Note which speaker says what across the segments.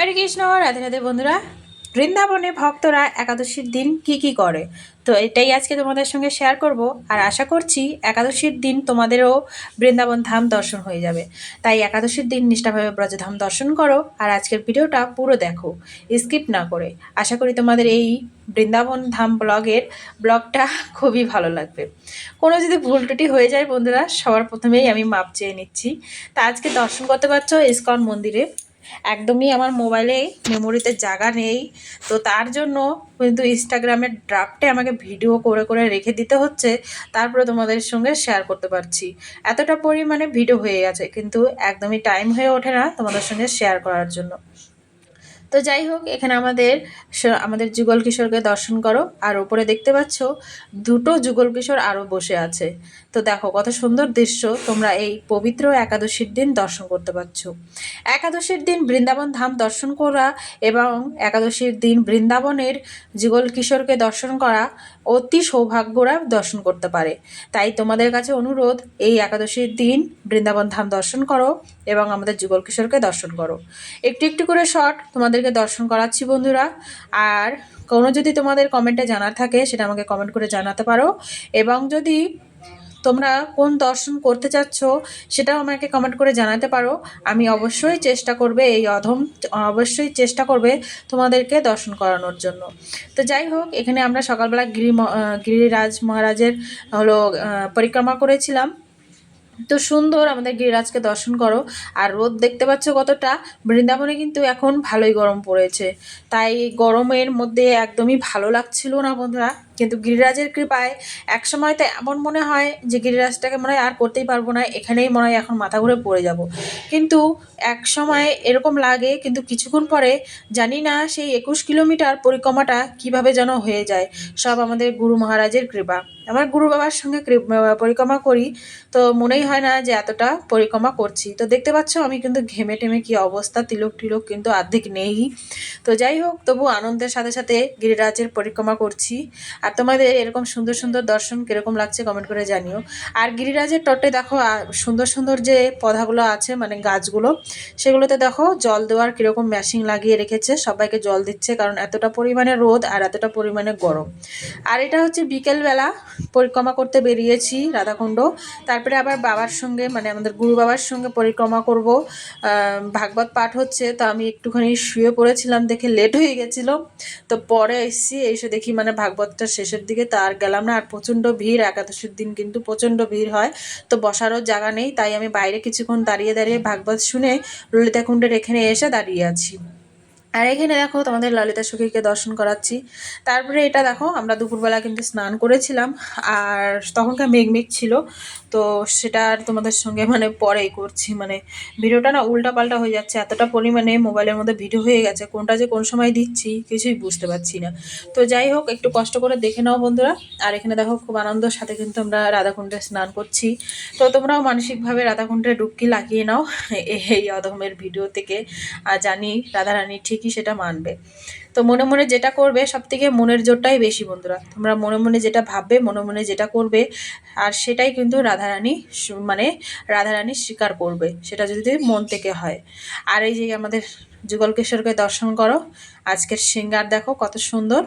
Speaker 1: হরে কৃষ্ণ, রাধে রাধে বন্ধুরা। বৃন্দাবনে ভক্তরা একাদশীর দিন কি কি করে? তো এটাই আজকে তোমাদের সঙ্গে শেয়ার করব। আর আশা করছি একাদশীর দিন তোমাদেরও বৃন্দাবন ধাম দর্শন হয়ে যাবে। তাই একাদশীর দিন নিষ্ঠাভাবে ব্রজধাম দর্শন করো। আর আজকের ভিডিওটা পুরো দেখো স্কিপ না করে। আশা করি তোমাদের এই বৃন্দাবন ধাম ব্লগের ব্লগটা খুবই ভালো লাগবে। কোনো যদি ভুল টুটি হয়ে যায় বন্ধুরা, সবার প্রথমেই আমি মাপ চেয়ে নিচ্ছি। তা আজকে দর্শন করতে পারছ ইস্কন মন্দিরে। একদমই আমার মোবাইলে মেমোরিতে জায়গা নেই। তো তার জন্য কিন্তু ইনস্টাগ্রামের ড্রাফটে আমাকে ভিডিও করে করে রেখে দিতে হচ্ছে। তারপরে তোমাদের সঙ্গে শেয়ার করতে পারছি। এতটা পরিমাণে ভিডিও হয়ে গেছে, কিন্তু একদমই টাইম হয়ে ওঠে না তোমাদের সঙ্গে শেয়ার করার জন্য। তো যাই হোক, এখানে আমাদের আমাদের যুগল কিশোরকে দর্শন করো। আর ওপরে দেখতে পাচ্ছ, দুটো যুগল কিশোর আরও বসে আছে। তো দেখো, কত সুন্দর দৃশ্য, তোমরা এই পবিত্র একাদশীর দিন দর্শন করতে পারছ। একাদশীর দিন বৃন্দাবন ধাম দর্শন করা এবং একাদশীর দিন বৃন্দাবনের যুগল কিশোরকে দর্শন করা অতি সৌভাগ্যরা দর্শন করতে পারে। তাই তোমাদের কাছে অনুরোধ, এই একাদশীর দিন বৃন্দাবন ধাম দর্শন করো এবং আমাদের যুগল কিশোরকে দর্শন করো। একটু একটু করে শর্ট তোমাদেরকে দর্শন করাচ্ছি, বন্ধুরা। আর কোনো যদি তোমাদের কমেন্টে জানার থাকে, সেটা আমাকে কমেন্ট করে জানাতে পারো। এবং যদি তোমরা কোন দর্শন করতে চাচ্ছ, সেটাও আমাকে কমেন্ট করে জানাতে পারো। আমি অবশ্যই চেষ্টা করবে এই অধম, অবশ্যই চেষ্টা করবে তোমাদেরকে দর্শন করানোর জন্য। তো যাই হোক, এখানে আমরা সকালবেলা গিরি গিরিরাজ মহারাজের হলো পরিক্রমা করেছিলাম। তো সুন্দর আমাদের গিরিরাজকে দর্শন করো। আর রোদ দেখতে পাচ্ছ কতটা? বৃন্দাবনে কিন্তু এখন ভালোই গরম পড়েছে। তাই গরমের মধ্যে একদমই ভালো লাগছিল না বন্ধুরা। কিন্তু গিরিরাজের কৃপায় এক সময় তো এমন মনে হয় যে গিরিরাজটাকে মনে হয় আর করতেই পারব না, এখানেই মনে হয় এখন মাথা ঘুরে পড়ে যাব। কিন্তু এক সময় এরকম লাগে, কিন্তু কিছুক্ষণ পরে জানি না সেই একুশ কিলোমিটার পরিক্রমাটা কীভাবে যেন হয়ে যায়। সব আমাদের গুরু মহারাজের কৃপা। আমার গুরু বাবার সঙ্গে পরিক্রমা করি, তো মনেই হয় না যে এতটা পরিক্রমা করছি। তো দেখতে পাচ্ছ আমি কিন্তু ঘেমে টেমে কি অবস্থা, তিলক টিলক কিন্তু অর্ধেক নেই। তো যাই হোক, তবু আনন্দের সাথে সাথে গিরিরাজের পরিক্রমা করছি। আর তোমাদের এরকম সুন্দর সুন্দর দর্শন কীরকম লাগছে কমেন্ট করে জানিও। আর গিরিরাজের তটে দেখো সুন্দর সুন্দর যে পদাগুলো আছে মানে গাছগুলো, সেগুলোতে দেখো জল দেওয়ার কীরকম মেশিন লাগিয়ে রেখেছে, সবাইকে জল দিচ্ছে কারণ এতটা পরিমাণে রোদ আর এতটা পরিমাণে গরম। আর এটা হচ্ছে বিকেলবেলা পরিক্রমা করতে বেরিয়েছি রাধাকুণ্ড। তারপরে আবার বাবার সঙ্গে মানে আমাদের গুরু বাবার সঙ্গে পরিক্রমা করব। ভাগবত পাঠ হচ্ছে, তো আমি একটুখানি শুয়ে পড়েছিলাম দেখে লেট হয়ে গেছিল। তো পরে এসছি, এসে দেখি মানে ভাগবতটা শেষের দিকে তো আর গেলাম না। আর প্রচণ্ড ভিড়, একাদশীর দিন কিন্তু প্রচণ্ড ভিড় হয়। তো বসারও জায়গা নেই, তাই আমি বাইরে কিছুক্ষণ দাঁড়িয়ে দাঁড়িয়ে ভাগবত শুনে ললিতা কুণ্ডের এখানে এসে দাঁড়িয়ে আছি। আর এখানে দেখো তোমাদের ললিতা সখীকে দর্শন করাচ্ছি। তারপরে এটা দেখো, আমরা দুপুরবেলা কিন্তু স্নান করেছিলাম, আর তখনকার মেঘ মেঘ ছিল, তো সেটা আর তোমাদের সঙ্গে মানে পরেই করছি। মানে ভিডিওটা না উল্টা পাল্টা হয়ে যাচ্ছে, এতটা পরিমাণে মোবাইলের মধ্যে ভিডিও হয়ে গেছে, কোনটা যে কোন সময় দিচ্ছি কিছুই বুঝতে পারছি না। তো যাই হোক, একটু কষ্ট করে দেখে নাও বন্ধুরা। আর এখানে দেখো খুব আনন্দের সাথে কিন্তু আমরা রাধাকুণ্ডে স্নান করছি। তো তোমরাও মানসিকভাবে রাধাকুণ্ডে ডুবকি লাগিয়ে নাও, এই অধমের ভিডিও থেকে। আর জানি রাধারানী ঠিকই সেটা মানবে। তো মনে মনে যেটা করবে সব থেকে মনের জোরটাই বেশি বন্ধুরা। তোমরা মনে মনে যেটা ভাববে, মনে মনে যেটা করবে, আর সেটাই কিন্তু রাধারানী মানে রাধারানী স্বীকার করবে। সেটা যদি মন থেকে হয়। আর এই যে আমাদের যুগল কিশোরকে দর্শন করো। আজকের সিঙ্গার দেখো কত সুন্দর।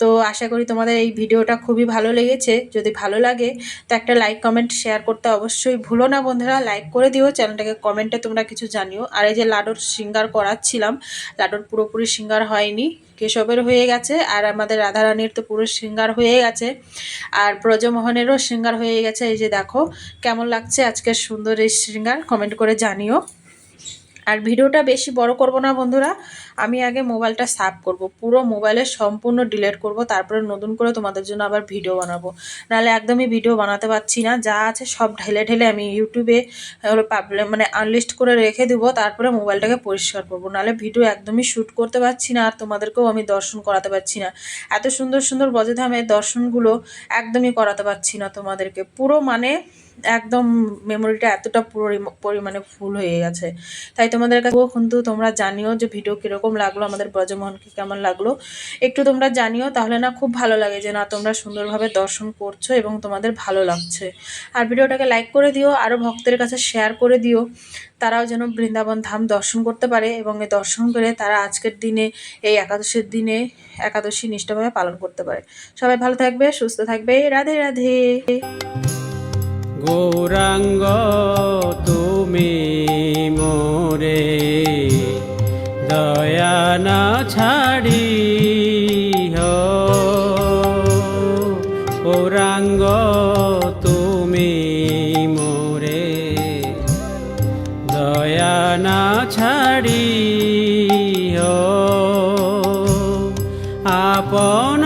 Speaker 1: তো আশা করি তোমাদের এই ভিডিওটা খুবই ভালো লেগেছে। যদি ভালো লাগে তো একটা লাইক, কমেন্ট, শেয়ার করতে অবশ্যই ভুলো না বন্ধুরা। লাইক করে দিও, চ্যানেলটাকে কমেন্টে তোমরা কিছু জানিও। আর এই যে লাডুর সিঙ্গার করাচ্ছিলাম, লাডুর পুরোপুরি সিঙ্গার হয়নি, কেশবের হয়ে গেছে। আর আমাদের রাধারানীর তো পুরো সিঙ্গার হয়ে গেছে। আর ব্রজমোহনেরও সিঙ্গার হয়ে গেছে। এই যে দেখো, কেমন লাগছে আজকের সুন্দর এই সিঙ্গার, কমেন্ট করে জানিও। আর ভিডিওটা বেশি বড় করব না, বন্ধুরা। আমি আগে মোবাইলটা সাফ করব, পুরো মোবাইলে সম্পূর্ণ ডিলেট করব, তারপরে নতুন করে তোমাদের জন্য আবার ভিডিও বানাবো। নাহলে একদমই ভিডিও বানাতে পারছি না, যা আছে সব ঢেলে ঢেলে আমি ইউটিউবে পাবলিক মানে আনলিস্ট করে রেখে দেবো, তারপরে মোবাইলটাকে পরিষ্কার করব। নাহলে ভিডিও একদমই শ্যুট করতে পারছি না, আর তোমাদেরকেও আমি দর্শন করাতে পারছি না। এত সুন্দর সুন্দর বজধামের দর্শনগুলো একদমই করাতে পারছি না তোমাদেরকে। পুরো মানে একদম মেমোরিটা এতটা পরি- পরিমাণে ফুল হয়ে গেছে। তাই তোমাদের কাছে কিন্তু তোমরা জানিও যে ভিডিও কীরকম লাগল, আমাদের ব্রজমোহনকে কেমন লাগল। একটু তোমরা জানিও, তাহলে না খুব ভালো লাগে যে না তোমরা সুন্দরভাবে দর্শন করছ এবং তোমাদের ভালো লাগছে। আর ভিডিওটাকে লাইক করে দিও আরও ভক্তের কাছে শেয়ার করে দিও, তারাও যেন বৃন্দাবন ধাম দর্শন করতে পারে এবং এই দর্শন করে তারা আজকের দিনে, এই একাদশীর দিনে একাদশী নিষ্ঠাভাবে পালন করতে পারে। সবাই ভালো থাকবে, সুস্থ থাকবে। রাধে রাধে।
Speaker 2: গৌরাঙ্গ তুমি মোরে দয়া না ছাড়ি গৌরাঙ্গ তুমি মোরে দয়া না ছাড়ি আপন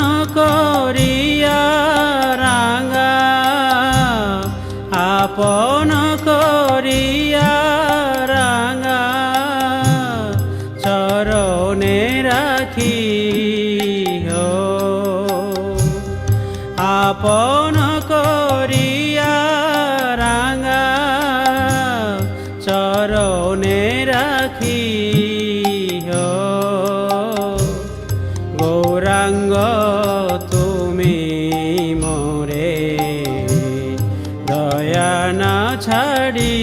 Speaker 2: আপন করিয়া রাঙা চরণে রাখি গৌরাঙ্গ তুমি মোরে দয়া না ছাড়ি।